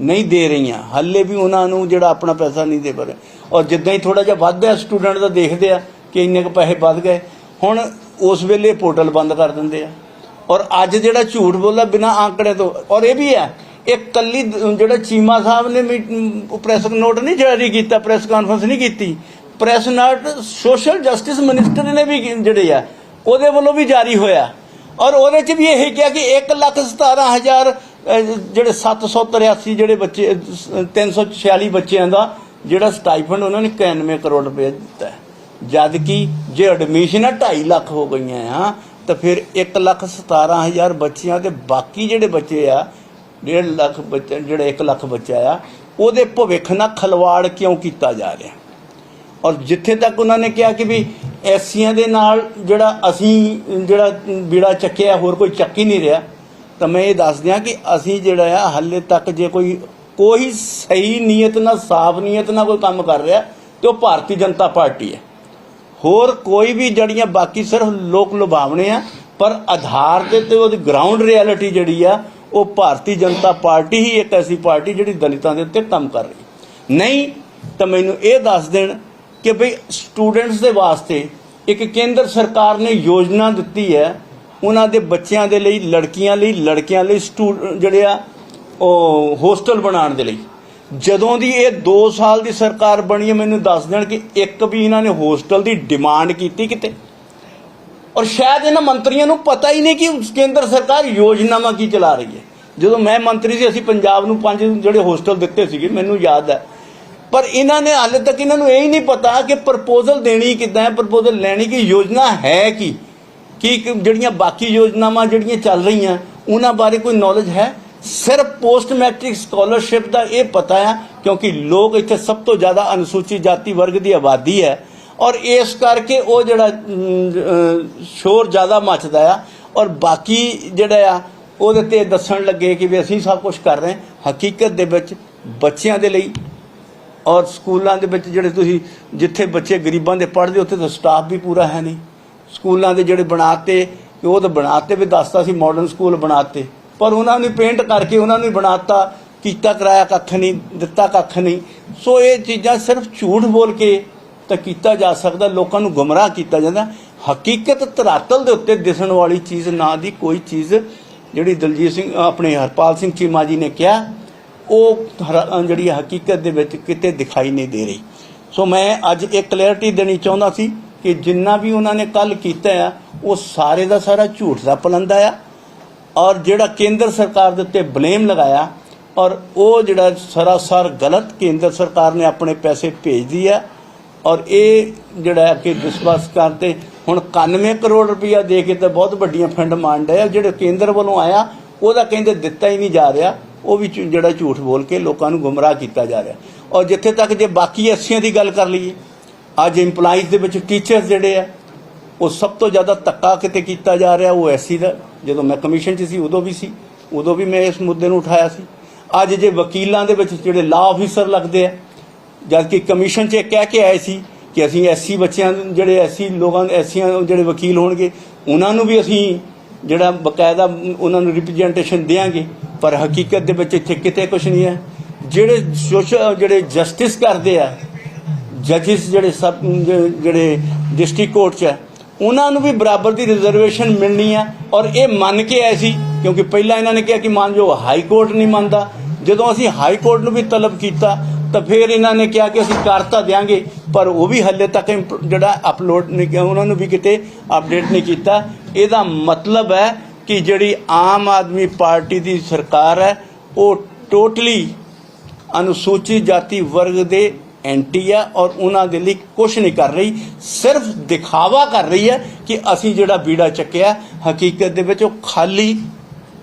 [SPEAKER 3] ਨਹੀਂ ਦੇ ਰਹੀਆਂ। ਹੱਲੇ ਵੀ ਉਹਨਾਂ ਨੂੰ ਜਿਹੜਾ ਆਪਣਾ ਪੈਸਾ ਨਹੀਂ ਦੇ ਪਾ ਰਹੇ। ਔਰ ਜਿੱਦਾਂ ਹੀ ਥੋੜਾ ਜਿਹਾ ਵੱਧਦਾ ਸਟੂਡੈਂਟ ਦਾ ਦੇਖਦੇ ਆ ਕਿ ਇੰਨੇ ਕੁ ਪੈਸੇ ਵੱਧ ਗਏ। ਹੁਣ ਉਸ ਵੇਲੇ ਪੋਰਟਲ ਬੰਦ ਕਰ ਦਿੰਦੇ ਆ। ਔਰ ਅੱਜ ਜਿਹੜਾ ਝੂਠ ਬੋਲਦਾ ਬਿਨਾ ਆંકੜੇ ਤੋਂ ਔਰ ਇਹ ਵੀ ਹੈ ਇਹ ਕੱਲੀ ਜਿਹੜਾ ਚੀਮਾ ਸਾਹਿਬ ਨੇ ਪ੍ਰੈਸ ਨੋਟ ਨਹੀਂ ਜਾਰੀ ਕੀਤਾ ਪ੍ਰੈਸ ਕਾਨਫਰੰਸ ਨਹੀਂ ਕੀਤੀ press note social justice minister ਨੇ ਵੀ ਜਿਹੜੇ ਆ ਉਹਦੇ ਵੱਲੋਂ ਵੀ ਜਾਰੀ ਹੋਇਆ ਔਰ ਉਹਦੇ ਚ ਵੀ ਇਹ ਕਿਹਾ ਕਿ 1 ਲੱਖ 17000 ਜਿਹੜੇ 783 ਜਿਹੜੇ ਬੱਚੇ ਅਹ, 346 ਬੱਚਿਆਂ ਦਾ ਜਿਹੜਾ ਸਟਾਈਫੰਡ ਉਹਨਾਂ ਨੇ 91 ਕਰੋੜ ਰੁਪਏ ਦਿੱਤਾ ਹੈ। ਜਦ ਕਿ ਜੇ ਐਡਮਿਸ਼ਨ 2.5 ਲੱਖ ਹੋ ਗਈਆਂ ਆ ਤਾਂ ਫਿਰ 1 ਲੱਖ 17000 ਬੱਚਿਆਂ ਦੇ ਬਾਕੀ ਜਿਹੜੇ ਬੱਚੇ ਆ 1.5 ਲੱਖ ਬੱਚੇ, ਜਿਹੜਾ 1 ਲੱਖ ਬੱਚਾ ਆ, ਉਹਦੇ ਭਵਿੱਖ ਨਾਲ ਖਲਵਾੜ ਕਿਉਂ ਕੀਤਾ ਜਾ ਰਿਹਾ? ਔਰ ਜਿੱਥੇ ਤੱਕ ਉਹਨਾਂ ਨੇ ਕਿਹਾ ਕਿ ਵੀ ਐਸੀਆਂ ਦੇ ਨਾਲ ਜਿਹੜਾ ਅਸੀਂ ਜਿਹੜਾ ਬੀੜਾ ਚੱਕਿਆ, ਹੋਰ ਕੋਈ ਚੱਕ ਹੀ ਨਹੀਂ ਰਿਹਾ, ਤਾਂ ਮੈਂ ਇਹ ਦੱਸ ਦਿਆਂ ਕਿ ਅਸੀਂ ਜਿਹੜਾ ਆ, ਹੱਲੇ ਤੱਕ ਜੇ ਕੋਈ ਕੋਈ ਸਹੀ ਨੀਅਤ ਨਾਲ, ਸਾਫ਼ ਨੀਅਤ ਨਾਲ ਕੋਈ ਕੰਮ ਕਰ ਰਿਹਾ, ਤੇ ਉਹ ਭਾਰਤੀ ਜਨਤਾ ਪਾਰਟੀ ਹੈ। ਹੋਰ ਕੋਈ ਵੀ ਜਿਹੜੀਆਂ ਬਾਕੀ ਸਿਰਫ ਲੋਕ ਲੁਭਾਵਣੇ ਆ, ਪਰ ਆਧਾਰ ਤੇ ਤੇ ਉਹਦੀ ਗਰਾਊਂਡ ਰਿਐਲਿਟੀ ਜਿਹੜੀ ਆ, ਉਹ ਭਾਰਤੀ ਜਨਤਾ ਪਾਰਟੀ ਹੀ ਇੱਕ ਐਸੀ ਪਾਰਟੀ ਜਿਹੜੀ ਦਲਿਤਾਂ ਦੇ ਉੱਤੇ ਕੰਮ ਕਰ ਰਹੀ ਨਹੀਂ, ਤਾਂ ਮੈਨੂੰ ਇਹ ਦੱਸ ਦੇਣ ਕਿ ਭਈ ਸਟੂਡੈਂਟਸ ਦੇ ਵਾਸਤੇ ਇੱਕ ਕੇਂਦਰ ਸਰਕਾਰ ਨੇ ਯੋਜਨਾ ਦਿੱਤੀ ਹੈ, ਉਹਨਾਂ ਦੇ ਬੱਚਿਆਂ ਦੇ ਲਈ, ਲੜਕੀਆਂ ਲਈ, ਲੜਕਿਆਂ ਲਈ ਸਟੂ ਜਿਹੜੇ ਆ, ਉਹ ਹੋਸਟਲ ਬਣਾਉਣ ਦੇ ਲਈ। ਜਦੋਂ ਦੀ ਇਹ 2 ਸਾਲ ਦੀ ਸਰਕਾਰ ਬਣੀ ਹੈ, ਮੈਨੂੰ ਦੱਸ ਦੇਣ ਕਿ ਇੱਕ ਵੀ ਇਹਨਾਂ ਨੇ ਹੋਸਟਲ ਦੀ ਡਿਮਾਂਡ ਕੀਤੀ ਕਿਤੇ? ਔਰ ਸ਼ਾਇਦ ਇਹਨਾਂ ਮੰਤਰੀਆਂ ਨੂੰ ਪਤਾ ਹੀ ਨਹੀਂ ਕਿ ਕੇਂਦਰ ਸਰਕਾਰ ਯੋਜਨਾਵਾਂ ਕੀ ਚਲਾ ਰਹੀ ਹੈ। ਜਦੋਂ ਮੈਂ ਮੰਤਰੀ ਸੀ, ਅਸੀਂ ਪੰਜਾਬ ਨੂੰ ਪੰਜ ਜਿਹੜੇ ਹੋਸਟਲ ਦਿੱਤੇ ਸੀਗੇ, ਮੈਨੂੰ ਯਾਦ ਹੈ। ਪਰ ਇਹਨਾਂ ਨੇ ਹਾਲੇ ਤੱਕ ਇਹਨਾਂ ਨੂੰ ਇਹ ਹੀ ਨਹੀਂ ਪਤਾ ਕਿ ਪ੍ਰਪੋਜ਼ਲ ਦੇਣੀ ਕਿੱਦਾਂ ਹੈ, ਪ੍ਰਪੋਜ਼ਲ ਲੈਣੀ ਕਿ ਯੋਜਨਾ ਹੈ ਕੀ? ਕੀ ਜਿਹੜੀਆਂ ਬਾਕੀ ਯੋਜਨਾਵਾਂ ਜਿਹੜੀਆਂ ਚੱਲ ਰਹੀਆਂ, ਉਹਨਾਂ ਬਾਰੇ ਕੋਈ ਨੌਲੇਜ ਹੈ? ਸਿਰਫ ਪੋਸਟ ਮੈਟ੍ਰਿਕ ਸਕਾਲਰਸ਼ਿਪ ਦਾ ਇਹ ਪਤਾ ਹੈ, ਕਿਉਂਕਿ ਲੋਕ ਇੱਥੇ ਸਭ ਤੋਂ ਜ਼ਿਆਦਾ ਅਨੁਸੂਚਿਤ ਜਾਤੀ ਵਰਗ ਦੀ ਆਬਾਦੀ ਹੈ ਔਰ ਇਸ ਕਰਕੇ ਉਹ ਜਿਹੜਾ ਸ਼ੋਰ ਜ਼ਿਆਦਾ ਮੱਚਦਾ ਆ ਔਰ ਬਾਕੀ ਜਿਹੜਾ ਆ, ਉਹਦੇ ਤੇ ਦੱਸਣ ਲੱਗੇ ਕਿ ਵੀ ਅਸੀਂ ਸਭ ਕੁਝ ਕਰ ਰਹੇ ਹਾਂ। ਹਕੀਕਤ ਦੇ ਵਿੱਚ ਬੱਚਿਆਂ ਦੇ ਲਈ ਔਰ ਸਕੂਲਾਂ ਦੇ ਵਿੱਚ ਜਿਹੜੇ ਤੁਸੀਂ ਜਿੱਥੇ ਬੱਚੇ ਗਰੀਬਾਂ ਦੇ ਪੜ੍ਹਦੇ, ਉੱਥੇ ਤਾਂ ਸਟਾਫ ਵੀ ਪੂਰਾ ਹੈ ਨਹੀਂ। ਸਕੂਲਾਂ ਦੇ ਜਿਹੜੇ ਬਣਾਤੇ ਕਿ ਉਹ ਤਾਂ ਬਣਾਤੇ ਵੀ ਦੱਸਦਾ ਸੀ ਮਾਡਰਨ ਸਕੂਲ ਬਣਾਤੇ। ਪਰ ਉਹਨਾਂ ਨੂੰ ਪੇਂਟ ਕਰਕੇ ਉਹਨਾਂ ਨੂੰ ਹੀ ਬਣਾਤਾ, ਕੀਤਾ ਕਰਾਇਆ ਕੱਖ ਨਹੀਂ, ਦਿੱਤਾ ਕੱਖ ਨਹੀਂ। ਸੋ ਇਹ ਚੀਜ਼ਾਂ ਸਿਰਫ ਝੂਠ ਬੋਲ ਕੇ ਤਾਂ ਕੀਤਾ ਜਾ ਸਕਦਾ, ਲੋਕਾਂ ਨੂੰ ਗੁੰਮਰਾਹ ਕੀਤਾ ਜਾਂਦਾ। ਹਕੀਕਤ ਧਰਾਤਲ ਦੇ ਉੱਤੇ ਦਿਸਣ ਵਾਲੀ ਚੀਜ਼ ਨਾ ਦੀ ਕੋਈ ਚੀਜ਼ ਜਿਹੜੀ ਦਲਜੀਤ ਸਿੰਘ, ਆਪਣੇ ਹਰਪਾਲ ਸਿੰਘ ਚੀਮਾ ਜੀ ਨੇ ਕਿਹਾ, ਉਹ ਹਰ- ਜਿਹੜੀ ਹਕੀਕਤ ਦੇ ਵਿੱਚ ਕਿਤੇ ਦਿਖਾਈ ਨਹੀਂ ਦੇ ਰਹੀ। ਸੋ ਮੈਂ ਅੱਜ ਇਹ ਕਲੈਰਿਟੀ ਦੇਣੀ ਚਾਹੁੰਦਾ ਸੀ ਕਿ ਜਿੰਨਾ ਵੀ ਉਹਨਾਂ ਨੇ ਕੱਲ ਕੀਤਾ ਆ, ਉਹ ਸਾਰੇ ਦਾ ਸਾਰਾ ਝੂਠ ਦਾ ਪਲੰਦਾ ਆ। ਔਰ ਜਿਹੜਾ ਕੇਂਦਰ ਸਰਕਾਰ ਦੇ ਉੱਤੇ ਬਲੇਮ ਲਗਾਇਆ ਔਰ ਉਹ ਜਿਹੜਾ ਸਰਾਸਰ ਗਲਤ ਕੇਂਦਰ ਸਰਕਾਰ ਨੇ ਆਪਣੇ ਪੈਸੇ ਭੇਜਦੀ ਆ ਔਰ ਇਹ ਜਿਹੜਾ ਕਿ ਵਿਸ਼ਵਾਸ ਕਰਦੇ ਹੁਣ 91 ਕਰੋੜ ਰੁਪਇਆ ਦੇ ਕੇ ਤਾਂ ਬਹੁਤ ਵੱਡੀਆਂ ਫੰਡ ਮੰਡ ਹੈ ਜਿਹੜੇ ਕੇਂਦਰ ਵੱਲੋਂ ਆਇਆ, ਉਹਦਾ ਕਹਿੰਦੇ ਦਿੱਤਾ ਹੀ ਨਹੀਂ ਜਾ ਰਿਹਾ, ਉਹ ਵੀ ਜਿਹੜਾ ਝੂਠ ਬੋਲ ਕੇ ਲੋਕਾਂ ਨੂੰ ਗੁੰਮਰਾਹ ਕੀਤਾ ਜਾ ਰਿਹਾ। ਔਰ ਜਿੱਥੇ ਤੱਕ ਜੇ ਬਾਕੀ ਐਸੀਆਂ ਦੀ ਗੱਲ ਕਰ ਲਈਏ, ਅੱਜ EMPLOYEES ਦੇ ਵਿੱਚ ਟੀਚਰਸ ਜਿਹੜੇ ਆ ਉਹ ਸਭ ਤੋਂ ਜ਼ਿਆਦਾ ਧੱਕਾ ਕਿਤੇ ਕੀਤਾ ਜਾ ਰਿਹਾ, ਉਹ ਐਸੀ ਦਾ। ਜਦੋਂ ਮੈਂ ਕਮਿਸ਼ਨ 'ਚ ਸੀ, ਉਦੋਂ ਵੀ ਸੀ। ਉਦੋਂ ਵੀ ਮੈਂ ਇਸ ਮੁੱਦੇ ਨੂੰ ਉਠਾਇਆ ਸੀ। ਅੱਜ ਜੇ ਵਕੀਲਾਂ ਦੇ ਵਿੱਚ ਜਿਹੜੇ ਲਾ ਆਫੀਸਰ ਲੱਗਦੇ ਆ ਜਦ ਕਿ ਕਮਿਸ਼ਨ 'ਚ ਇਹ ਕਹਿ ਕੇ ਆਏ ਸੀ ਕਿ ਅਸੀਂ ਐਸੀ ਬੱਚਿਆਂ ਜਿਹੜੇ ਐਸੀ ਲੋਕਾਂ, ਐਸੀਆਂ ਜਿਹੜੇ ਵਕੀਲ ਹੋਣਗੇ, ਉਹਨਾਂ ਨੂੰ ਵੀ ਅਸੀਂ ਜਿਹੜਾ ਬਕਾਇਦਾ ਉਹਨਾਂ ਨੂੰ ਰਿਪਰੈਜ਼ੈਂਟੇਸ਼ਨ ਦੇਾਂਗੇ ਪਰ ਹਕੀਕਤ ਦੇ ਵਿੱਚ ਇੱਥੇ ਕਿਤੇ ਕੁਝ ਨਹੀਂ ਹੈ। ਜਿਹੜੇ ਸੋਸ਼ਲ ਜਿਹੜੇ ਜਸਟਿਸ ਕਰਦੇ ਆ ਜੱਜਿਸ ਜਿਹੜੇ ਸਭ, ਜਿਹੜੇ ਡਿਸਟ੍ਰਿਕਟ ਕੋਰਟ 'ਚ ਹੈ ਉਹਨਾਂ ਨੂੰ ਵੀ ਬਰਾਬਰ ਦੀ ਰਿਜ਼ਰਵੇਸ਼ਨ ਮਿਲਣੀ ਆ ਔਰ ਇਹ ਮੰਨ ਕੇ ਆਏ ਸੀ, ਕਿਉਂਕਿ ਪਹਿਲਾਂ ਇਹਨਾਂ ਨੇ ਕਿਹਾ ਕਿ ਮੰਨ ਜੋ ਹਾਈ ਕੋਰਟ ਨਹੀਂ ਮੰਨਦਾ। ਜਦੋਂ ਅਸੀਂ ਹਾਈ ਕੋਰਟ ਨੂੰ ਵੀ ਤਲਬ ਕੀਤਾ, ਤਾਂ ਫਿਰ ਇਹਨਾਂ ਨੇ ਕਿਹਾ ਕਿ ਅਸੀਂ ਕਰ ਤਾਂ ਦਿਆਂਗੇ, ਪਰ ਉਹ ਵੀ ਹੱਲੇ ਤੱਕ ਜਿਹੜਾ ਅਪਲੋਡ ਨਹੀਂ ਕੀਤਾ ਉਹਨਾਂ ਨੂੰ ਵੀ ਕਿਤੇ ਅਪਡੇਟ ਨਹੀਂ ਕੀਤਾ। ਇਹਦਾ ਮਤਲਬ ਹੈ ਕਿ ਜਿਹੜੀ ਆਮ ਆਦਮੀ ਪਾਰਟੀ ਦੀ ਸਰਕਾਰ ਹੈ, ਉਹ ਟੋਟਲੀ ਅਨੁਸੂਚਿਤ ਜਾਤੀ ਵਰਗ ਦੇ ਐਂਟੀ ਆ ਔਰ ਉਹਨਾਂ ਦੇ ਲਈ ਕੁਝ ਨਹੀਂ ਕਰ ਰਹੀ, ਸਿਰਫ ਦਿਖਾਵਾ ਕਰ ਰਹੀ ਹੈ ਕਿ ਅਸੀਂ ਜਿਹੜਾ ਬੀੜਾ ਚੱਕਿਆ, ਹਕੀਕਤ ਦੇ ਵਿੱਚ ਉਹ ਖਾਲੀ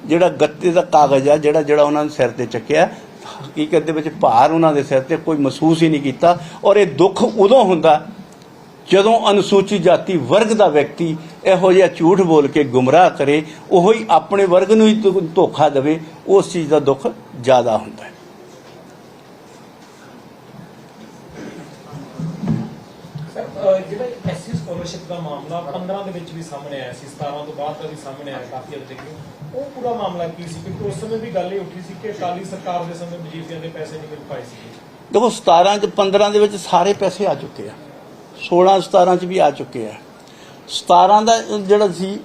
[SPEAKER 3] ਜਿਹੜਾ ਗੱਤੇ ਦਾ ਕਾਗਜ਼ ਆ, ਜਿਹੜਾ ਜਿਹੜਾ ਉਹਨਾਂ ਨੇ ਸਿਰ ਤੇ ਚੱਕਿਆ, ਹਕੀਕਤ ਦੇ ਵਿੱਚ ਭਾਰ ਉਹਨਾਂ ਦੇ ਸਿਰ ਤੇ ਕੋਈ ਮਹਿਸੂਸ ਹੀ ਨਹੀਂ ਕੀਤਾ ਔਰ ਇਹ ਦੁੱਖ ਉਦੋਂ ਹੁੰਦਾ ਜਦੋਂ ਅਨੁਸੂਚਿਤ ਜਾਤੀ ਵਰਗ ਦਾ ਵਿਅਕਤੀ ਇਹੋ ਜਿਹਾ ਝੂਠ ਬੋਲ ਕੇ ਗੁੰਮਰਾਹ ਕਰੇ, ਉਹੋ ਹੀ ਆਪਣੇ ਵਰਗ ਨੂੰ ਹੀ ਧੋਖਾ ਦੇਵੇ, ਉਸ ਚੀਜ਼ ਦਾ ਦੁੱਖ ਜ਼ਿਆਦਾ ਹੁੰਦਾ ਹੈ
[SPEAKER 4] ਸਰ ਅਹ ਜਿਹੜਾ ਐਸਸੀ ਸਕਾਲਰਸ਼ਿਪ ਦਾ ਮਾਮਲਾ 15 ਦੇ ਵਿੱਚ ਵੀ ਸਾਹਮਣੇ ਆਇਆ ਸੀ 17 ਤੋਂ ਬਾਅਦ ਤਾਂ ਵੀ ਸਾਹਮਣੇ ਆਇਆ, ਕਾਫੀ ਹੱਦ ਤੱਕ ਉਹ ਪੂਰਾ ਮਾਮਲਾ ਕੀ ਸੀ? ਕਿਉਂਕਿ ਉਸ ਸਮੇਂ ਵੀ ਗੱਲ ਇਹ ਉੱਠੀ ਸੀ ਕਿ ਅਕਾਲੀ ਸਰਕਾਰ ਦੇ ਸਮੇਂ ਵਜੀਫਿਆਂ ਦੇ ਪੈਸੇ ਨਹੀਂ ਮਿਲ ਪਾਏ ਸੀ।
[SPEAKER 3] ਦੇਖੋ 17 ਚ 15 ਦੇ ਵਿੱਚ ਸਾਰੇ ਪੈਸੇ ਆ ਚੁੱਕੇ ਆ। 16 17 ਚ ਵੀ ਆ ਚੁੱਕੇ ਆ। 17 ਦਾ ਜਿਹੜਾ ਸੀ,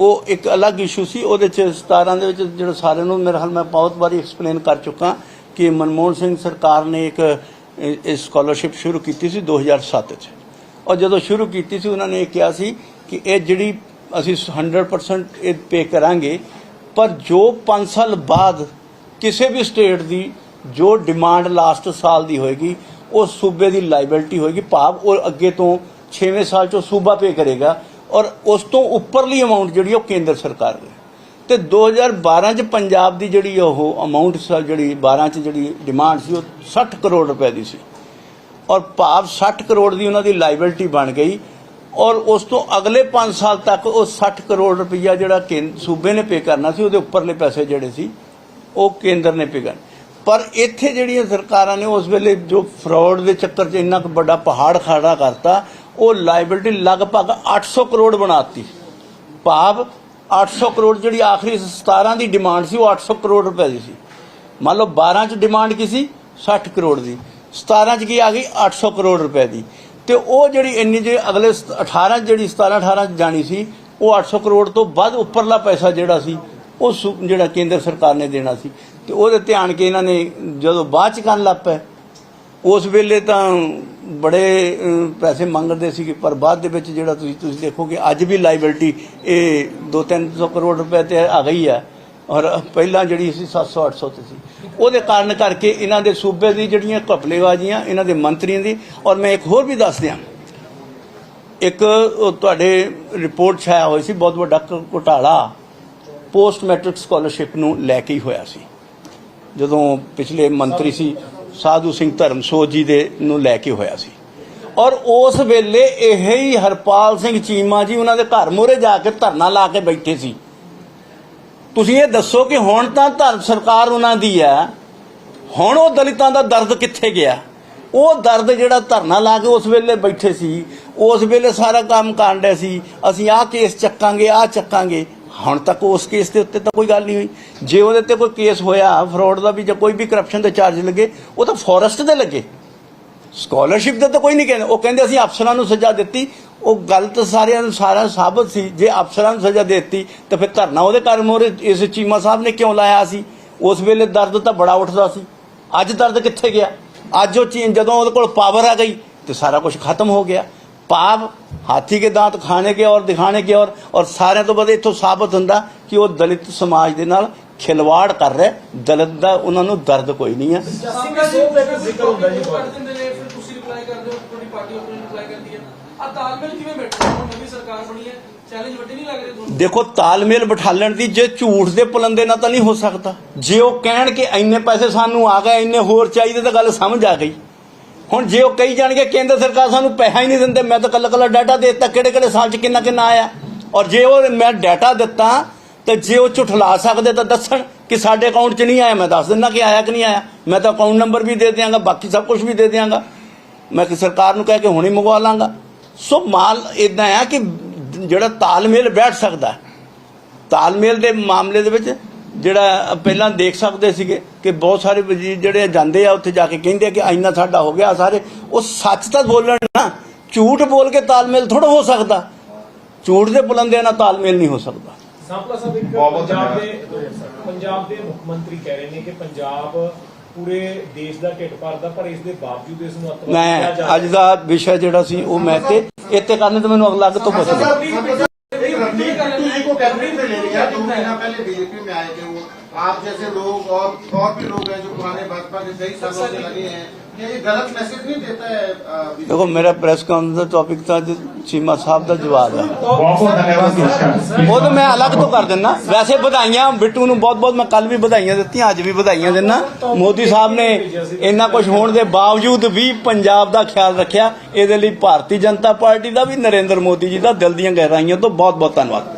[SPEAKER 3] ਉਹ ਇੱਕ ਅਲੱਗ ਇਸ਼ੂ ਸੀ। ਉਹਦੇ ਚ 17 ਦੇ ਵਿੱਚ ਜਿਹੜਾ ਸਾਰਿਆਂ ਨੂੰ ਮੇਰੇ ਹਾਲ ਮੈਂ ਬਹੁਤ ਵਾਰੀ ਐਕਸਪਲੇਨ ਕਰ ਚੁੱਕਾ ਕਿ ਮਨਮੋਹਨ ਸਿੰਘ ਸਰਕਾਰ ਨੇ ਇੱਕ ਇਹ- ਸਕਾਲਰਸ਼ਿਪ ਸ਼ੁਰੂ ਕੀਤੀ ਸੀ 2007 ਚ। ਔਰ ਜਦੋਂ ਸ਼ੁਰੂ ਕੀਤੀ ਸੀ, ਉਹਨਾਂ ਨੇ ਇਹ ਕਿਹਾ ਸੀ ਕਿ ਇਹ ਜਿਹੜੀ ਅਸੀਂ 100% ਇਹ ਪੇ ਕਰਾਂਗੇ, ਪਰ ਜੋ 5 ਸਾਲ ਬਾਅਦ ਕਿਸੇ ਵੀ ਸਟੇਟ ਦੀ ਜੋ ਡਿਮਾਂਡ ਲਾਸਟ ਸਾਲ ਦੀ ਹੋਏਗੀ, ਉਹ ਸੂਬੇ ਦੀ ਲਾਇਬਿਲਟੀ ਹੋਏਗੀ। ਭਾਵ ਉਹ ਅੱਗੇ ਤੋਂ 6ਵੇਂ ਸਾਲ ਚੋਂ ਸੂਬਾ ਪੇ ਕਰੇਗਾ ਔਰ ਉਸ ਤੋਂ ਉੱਪਰਲੀ ਅਮਾਉਂਟ ਜਿਹੜੀ ਉਹ ਕੇਂਦਰ ਸਰਕਾਰ ਦੇ ਤੇ 2012 ਚ ਪੰਜਾਬ ਦੀ ਜਿਹੜੀ ਉਹ ਅਮਾਉਂਟ ਜਿਹੜੀ 12 ਚ ਜਿਹੜੀ ਡਿਮਾਂਡ ਸੀ, ਉਹ 60 ਕਰੋੜ ਰੁਪਏ ਦੀ ਸੀ। ਔਰ ਭਾਵ 60 ਕਰੋੜ ਦੀ ਉਹਨਾਂ ਦੀ ਲਾਇਬਿਲਟੀ ਬਣ ਗਈ। ਔਰ ਉਸ ਤੋਂ ਅਗਲੇ 5 ਸਾਲ ਤੱਕ ਉਹ 60 ਕਰੋੜ ਰੁਪਈਆ ਜਿਹੜਾ ਕੇਂਦ- ਸੂਬੇ ਨੇ ਪੇ ਕਰਨਾ ਸੀ, ਉਹਦੇ ਉੱਪਰਲੇ ਪੈਸੇ ਜਿਹੜੇ ਸੀ, ਉਹ ਕੇਂਦਰ ਨੇ ਪੇ ਕਰਨੇ। ਪਰ ਇੱਥੇ ਜਿਹੜੀਆਂ ਸਰਕਾਰਾਂ ਨੇ ਉਸ ਵੇਲੇ ਜੋ ਫਰਾਡ ਦੇ ਚੱਕਰ 'ਚ ਇੰਨਾ ਕੁ ਵੱਡਾ ਪਹਾੜ ਖੜਾ ਕਰਤਾ, ਉਹ ਲਾਇਬਿਲਟੀ ਲਗਭਗ 800 ਕਰੋੜ ਬਣਾਤੀ। ਭਾਵ 800 ਕਰੋੜ ਜਿਹੜੀ ਆਖਰੀ 17 ਦੀ ਡਿਮਾਂਡ ਸੀ, ਉਹ 800 ਕਰੋੜ ਰੁਪਏ ਦੀ ਸੀ। ਮੰਨ ਲਓ 12 ਚ ਡਿਮਾਂਡ ਕੀ ਸੀ? 60 ਕਰੋੜ ਦੀ। 17 ਚ ਕੀ ਆ ਗਈ? 800 ਕਰੋੜ ਰੁਪਏ ਦੀ। ਤੇ ਉਹ ਜਿਹੜੀ ਇੰਨੀ ਜੇ ਅਗਲੇ 18 ਜਿਹੜੀ 17 18 ਚ ਜਾਣੀ ਸੀ, ਉਹ 800 ਕਰੋੜ ਤੋਂ ਵੱਧ ਉੱਪਰਲਾ ਪੈਸਾ ਜਿਹੜਾ ਸੀ, ਉਹ ਸੂ- ਜਿਹੜਾ ਕੇਂਦਰ ਸਰਕਾਰ ਨੇ ਦੇਣਾ ਸੀ। ਤੇ ਉਹਦੇ ਧਿਆਨ ਕੇ ਇਹਨਾਂ ਨੇ ਜਦੋਂ ਬਾਅਦ ਚ ਕਰਨ ਲੱਗ ਪਏ, ਉਸ ਵੇਲੇ ਤਾਂ ਬੜੇ ਪੈਸੇ ਮੰਗਦੇ ਸੀ ਪਰ ਬਾਅਦ ਦੇ ਵਿੱਚ ਜਿਹੜਾ ਤੁਸੀਂ ਤੁਸੀਂ ਦੇਖੋਗੇ, ਅੱਜ ਵੀ ਲਾਇਬਿਲਟੀ ਇਹ 2-300 ਕਰੋੜ ਰੁਪਏ ਤੇ ਆ ਗਈ ਹੈ ਔਰ ਪਹਿਲਾਂ ਜਿਹੜੀ ਸੀ 700-800 ਤੇ ਸੀ। ਉਹਦੇ ਕਾਰਨ ਕਰਕੇ ਇਹਨਾਂ ਦੇ ਸੂਬੇ ਦੀ ਜਿਹੜੀਆਂ ਘਪਲੇਬਾਜ਼ੀਆਂ, ਇਹਨਾਂ ਦੇ ਮੰਤਰੀਆਂ ਦੀ, ਔਰ ਮੈਂ ਇੱਕ ਹੋਰ ਵੀ ਦੱਸ ਦਿਆਂ। ਇੱਕ ਤੁਹਾਡੇ ਰਿਪੋਰਟ ਛਾਇਆ ਆਇਆ ਹੋਈ ਸੀ, ਬਹੁਤ ਵੱਡਾ ਘ- ਘੁਟਾਲਾ, ਪੋਸਟ ਮੈਟ੍ਰਿਕ ਸਕਾਲਰਸ਼ਿਪ ਨੂੰ ਲੈ ਕੇ ਹੀ ਹੋਇਆ ਸੀ। ਜਦੋਂ ਪਿਛਲੇ ਮੰਤਰੀ ਸੀ, ਸਾਧੂ ਸਿੰਘ ਧਰਮਸੋਤ ਜੀ ਦੇ ਨੂੰ ਲੈ ਕੇ ਹੋਇਆ ਸੀ। ਔਰ ਉਸ ਵੇਲੇ ਇਹ ਹੀ ਹਰਪਾਲ ਸਿੰਘ ਚੀਮਾ ਜੀ, ਉਹਨਾਂ ਦੇ ਘਰ ਮੂਹਰੇ ਜਾ ਕੇ ਧਰਨਾ ਲਾ ਕੇ ਬੈਠੇ ਸੀ। ਤੁਸੀਂ ਇਹ ਦੱਸੋ ਕਿ ਹੁਣ ਤਾਂ ਧਰਮ ਸਰਕਾਰ ਉਹਨਾਂ ਦੀ ਹੈ। ਹੁਣ ਉਹ ਦਲਿਤਾਂ ਦਾ ਦਰਦ ਕਿੱਥੇ ਗਿਆ? ਉਹ ਦਰਦ ਜਿਹੜਾ ਧਰਨਾ ਲਾ ਕੇ ਉਸ ਵੇਲੇ ਬੈਠੇ ਸੀ, ਉਸ ਵੇਲੇ ਸਾਰਾ ਕੰਮ ਕਾਂਡੇ ਸੀ, ਅਸੀਂ ਆਹ ਕੇਸ ਚੱਕਾਂਗੇ, ਆਹ ਚੱਕਾਂਗੇ। ਹੁਣ ਤੱਕ ਉਸ ਕੇਸ ਦੇ ਉੱਤੇ ਤਾਂ ਕੋਈ ਗੱਲ ਨਹੀਂ ਹੋਈ। ਜੇ ਉਹਦੇ ਤੇ ਕੋਈ ਕੇਸ ਹੋਇਆ ਫਰਾਡ ਦਾ ਵੀ ਜਾਂ ਕੋਈ ਵੀ ਕਰਪਸ਼ਨ ਦੇ ਚਾਰਜ ਲੱਗੇ, ਉਹ ਤਾਂ ਫੋਰੈਸਟ ਦੇ ਲੱਗੇ। ਸਕਾਲਰਸ਼ਿਪ ਦਾ ਤਾਂ ਕੋਈ ਨਹੀਂ ਕਹਿੰਦਾ। ਉਹ ਕਹਿੰਦੇ ਅਸੀਂ ਅਫਸਰਾਂ ਨੂੰ ਸਜ਼ਾ ਦਿੱਤੀ ਉਹ ਗੱਲ ਤਾਂ ਸਾਰਿਆਂ ਨੂੰ ਸਾਰਾ ਸਾਬਤ ਸੀ। ਜੇ ਅਫਸਰਾਂ ਨੂੰ ਸਜ਼ਾ ਦੇ ਦਿੱਤੀ, ਤਾਂ ਫਿਰ ਧਰਨਾ ਉਹਦੇ ਘਰ ਮੋਰੇ ਇਸ ਚੀਮਾ ਸਾਹਿਬ ਨੇ ਕਿਉਂ ਲਾਇਆ ਸੀ? ਉਸ ਵੇਲੇ ਦਰਦ ਤਾਂ ਬੜਾ ਉੱਠਦਾ ਸੀ। ਅੱਜ ਦਰਦ ਕਿੱਥੇ ਗਿਆ? ਅੱਜ ਉਹ ਚੀਨ ਜਦੋਂ ਉਹਦੇ ਕੋਲ ਪਾਵਰ ਆ ਗਈ, ਤੇ ਸਾਰਾ ਕੁਝ ਖਤਮ ਹੋ ਗਿਆ। ਪਾਪ, ਹਾਥੀ ਕੇ ਦਾंत ਖਾਣੇ ਕੇ ਔਰ, ਦਿਖਾਣੇ ਕੇ ਔਰ ਔਰ ਸਾਰਿਆਂ ਤੋਂ ਵੱਧ ਇੱਥੋਂ ਸਾਬਤ ਹੁੰਦਾ ਕਿ ਉਹ ਦਲਿਤ ਸਮਾਜ ਦੇ ਨਾਲ ਖਿਲਵਾੜ ਕਰ ਰਿਹਾ ਦਲਿਤ ਦਾ ਉਹਨਾਂ ਨੂੰ ਦਰਦ ਕੋਈ ਨਹੀਂ ਹੈ।
[SPEAKER 4] ਜ਼ਿਕਰ ਹੁੰਦਾ ਜੀ
[SPEAKER 5] ਆ ਤਾਲਮੇਲ ਕਿਵੇਂ ਬੈਠਾ ਹੁਣ ਨਵੀਂ ਸਰਕਾਰ ਬਣੀ ਹੈ ਚੈਲੰਜ ਵੱਡੇ ਨਹੀਂ ਲੱਗ ਰਹੇ ਤੁਹਾਨੂੰ?
[SPEAKER 3] ਦੇਖੋ, ਤਾਲਮੇਲ ਬਿਠਾਲਣ ਦੀ ਜੇ ਝੂਠ ਦੇ ਪਲੰਦੇ ਨਾਲ ਤਾਂ ਨਹੀਂ ਹੋ ਸਕਦਾ। ਜੇ ਉਹ ਕਹਿਣ ਕਿ ਇੰਨੇ ਪੈਸੇ ਸਾਨੂੰ ਆ ਗਏ, ਇੰਨੇ ਹੋਰ ਚਾਹੀਦੇ ਤਾਂ ਗੱਲ ਸਮਝ ਆ ਗਈ। ਹੁਣ ਜੇ ਉਹ ਕਹੀ ਜਾਣਗੇ, ਕੇਂਦਰ ਸਰਕਾਰ ਸਾਨੂੰ ਪੈਸਾ ਹੀ ਨਹੀਂ ਦਿੰਦੇ, ਮੈਂ ਤਾਂ ਕੱਲਾ ਕੱਲਾ ਡਾਟਾ ਦੇ ਦਿੱਤਾ ਕਿਹੜੇ ਕਿਹੜੇ ਸਾਲ ਚ ਕਿੰਨਾ ਕਿੰਨਾ ਆਇਆ? ਔਰ ਜੇ ਉਹ ਮੈਂ ਡਾਟਾ ਦਿੱਤਾ, ਤੇ ਜੇ ਉਹ ਝੁਠਲਾ ਸਕਦੇ ਤਾਂ ਦੱਸਣ ਕਿ ਸਾਡੇ ਅਕਾਊਂਟ 'ਚ ਨਹੀਂ ਆਇਆ। ਮੈਂ ਦੱਸ ਦਿੰਦਾ ਕਿ ਆਇਆ ਕਿ ਨਹੀਂ ਆਇਆ। ਮੈਂ ਤਾਂ ਅਕਾਊਂਟ ਨੰਬਰ ਵੀ ਦੇ ਦਿਆਂਗਾ, ਬਾਕੀ ਸਭ ਕੁਝ ਵੀ ਦੇ ਦਿਆਂਗਾ। ਮੈਂ ਕਿ ਸਰਕਾਰ ਨੂੰ ਕਹਿ ਕੇ ਹੁਣੇ ਮੰਗਵਾ ਲਾਂਗਾ। ਸੋ ਮਾਲ ਇਦਾਂ ਆ ਕਿ ਜਿਹੜਾ ਤਾਲਮੇਲ ਬੈਠ ਸਕਦਾ। ਤਾਲਮੇਲ ਦੇ ਮਾਮਲੇ ਦੇ ਵਿੱਚ ਜਿਹੜਾ ਪਹਿਲਾਂ ਦੇਖ ਸਕਦੇ ਸੀਗੇ ਕਿ ਬਹੁਤ ਸਾਰੇ ਵਜ਼ੀਰ ਜਿਹੜੇ ਜਾਂਦੇ ਆ ਉੱਥੇ ਜਾ ਕੇ ਕਹਿੰਦੇ ਆ ਕਿ ਇੰਨਾ ਸਾਡਾ ਹੋ ਗਿਆ ਸਾਰੇ ਉਹ ਸੱਚ ਤਾਂ ਬੋਲਣ ਨਾ ਝੂਠ ਬੋਲ ਕੇ ਤਾਲਮੇਲ ਥੋੜਾ ਹੋ ਸਕਦਾ ਝੂਠ ਦੇ ਬੁਲੰਦਿਆਂ ਨਾਲ ਤਾਲਮੇਲ ਨਹੀਂ ਹੋ ਸਕਦਾ
[SPEAKER 4] ਸਾਂਪਲਾ ਸਾਹਿਬ ਇੱਕ ਦੇ। ਪੰਜਾਬ ਦੇ ਮੁੱਖ ਮੰਤਰੀ ਕਹਿ ਰਹੇ ਨੇ ਕਿ ਪੰਜਾਬ ਪੂਰੇ ਦੇਸ਼ ਦਾ ਢਿੱਡ ਭਰਦਾ ਪਰ ਇਸ ਦੇ ਬਾਵਜੂਦ ਇਸ ਨੂੰ ਅੱਤਵਾਦੀ ਕਿਹਾ
[SPEAKER 3] ਮੈਂ
[SPEAKER 4] ਜਾ
[SPEAKER 3] ਅੱਜ ਦਾ ਵਿਸ਼ਾ ਜਿਹੜਾ ਸੀ ਉਹ ਮੈਂ ਤੇ ਇੱਥੇ ਕਰਨ ਤੇ ਮੈਨੂੰ ਅਲੱਗ ਤੋਂ ਪੁੱਛ ਲਿਆ
[SPEAKER 6] रफीक जी को कैबिनेट में ले लिया दो महीना पहले बीजेपी में आए थे वो आप जैसे लोग और और भी लोग हैं जो पुराने भाजपा के कई सालों से लगे हैं ये ये गलत मैसेज नहीं देता है अ, बीजेपी?
[SPEAKER 3] ਦੇਖੋ ਮੇਰਾ ਪ੍ਰੈਸ ਕਾਨਫਰੰਸ ਦਾ ਟੌਪਿਕ ਤਾਂ ਅੱਜ ਚੀਮਾ ਸਾਹਿਬ ਦਾ ਜਵਾਬ ਹੈ
[SPEAKER 1] ਬਹੁਤ ਬਹੁਤ ਧੰਨਵਾਦ ਨਮਸਕਾਰ
[SPEAKER 3] ਉਹ ਤਾਂ ਮੈਂ ਅਲੱਗ ਤੋਂ ਕਰ ਦਿੰਦਾ ਵੈਸੇ ਵਧਾਈਆਂ ਬਿੱਟੂ ਨੂੰ ਬਹੁਤ ਬਹੁਤ ਮੈਂ ਕੱਲ ਵੀ ਵਧਾਈਆਂ ਦਿੱਤੀਆਂ ਅੱਜ ਵੀ ਵਧਾਈਆਂ ਦਿੰਦਾ ਮੋਦੀ ਸਾਹਿਬ ਨੇ ਇੰਨਾ ਕੁਝ ਹੋਣ ਦੇ ਬਾਵਜੂਦ ਵੀ ਪੰਜਾਬ ਦਾ ਖਿਆਲ ਰੱਖਿਆ ਇਹਦੇ ਲਈ ਭਾਰਤੀ ਜਨਤਾ ਪਾਰਟੀ ਦਾ ਵੀ ਨਰਿੰਦਰ ਮੋਦੀ ਜੀ ਦਾ ਦਿਲ ਦੀਆਂ ਗਹਿਰਾਈਆਂ ਤੋਂ ਬਹੁਤ ਬਹੁਤ ਧੰਨਵਾਦ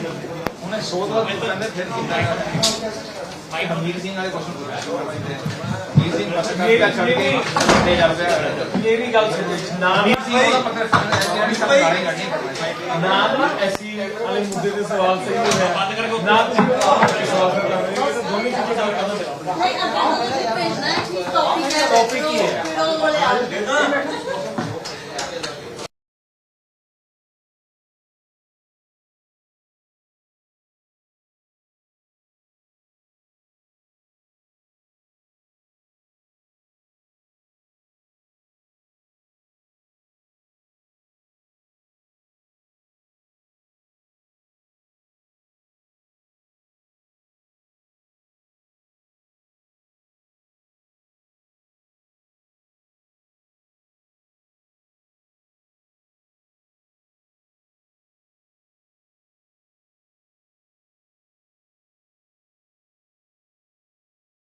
[SPEAKER 1] ਉਹਨੇ ਸੋਧ ਦਾ ਕਹਿੰਦੇ ਫਿਰ ਕੀਤਾ ਭਾਈ ਹਮੀਰ ਸਿੰਘ ਵਾਲੇ ਕੁਐਸਚਨ ਪੁੱਛਿਆ ਹਮੀਰ ਸਿੰਘ ਪੱਤਰਕਾਰ ਛੱਡ ਕੇ ਤੇ ਜਾਂਦੇ ਆ।
[SPEAKER 4] ਇਹ ਵੀ ਗੱਲ ਸੁਣੋ ਨਾਮ
[SPEAKER 1] ਸਿੰਘ ਉਹਦਾ ਪੱਤਰਕਾਰ ਜਿਹੜੀ ਸਰਕਾਰੀ ਗੱਡੀ ਪੜਨਾ
[SPEAKER 4] ਨਾਮ ਐਸੀ ਵਾਲੇ ਮੁੱਦੇ ਤੇ ਸਵਾਲ ਸਹੀ ਨਹੀਂ ਹੈ ਨਾ ਤੁਸੀਂ ਸਵਾਲ ਕਰਨਾ ਇਹ ਤਾਂ ਦੋਨੇ ਚੀਜ਼ਾਂ ਗੱਲ ਕਰਨਾ
[SPEAKER 7] ਨਹੀਂ ਆਪਾਂ ਨੂੰ ਭੇਜਣਾ ਹੈ ਕਿ ਟੌਪਿਕ ਹੈ
[SPEAKER 4] Topic ਕੀ ਹੈ?
[SPEAKER 7] ਫਿਰ ਉਹ ਵਾਲੇ ਆ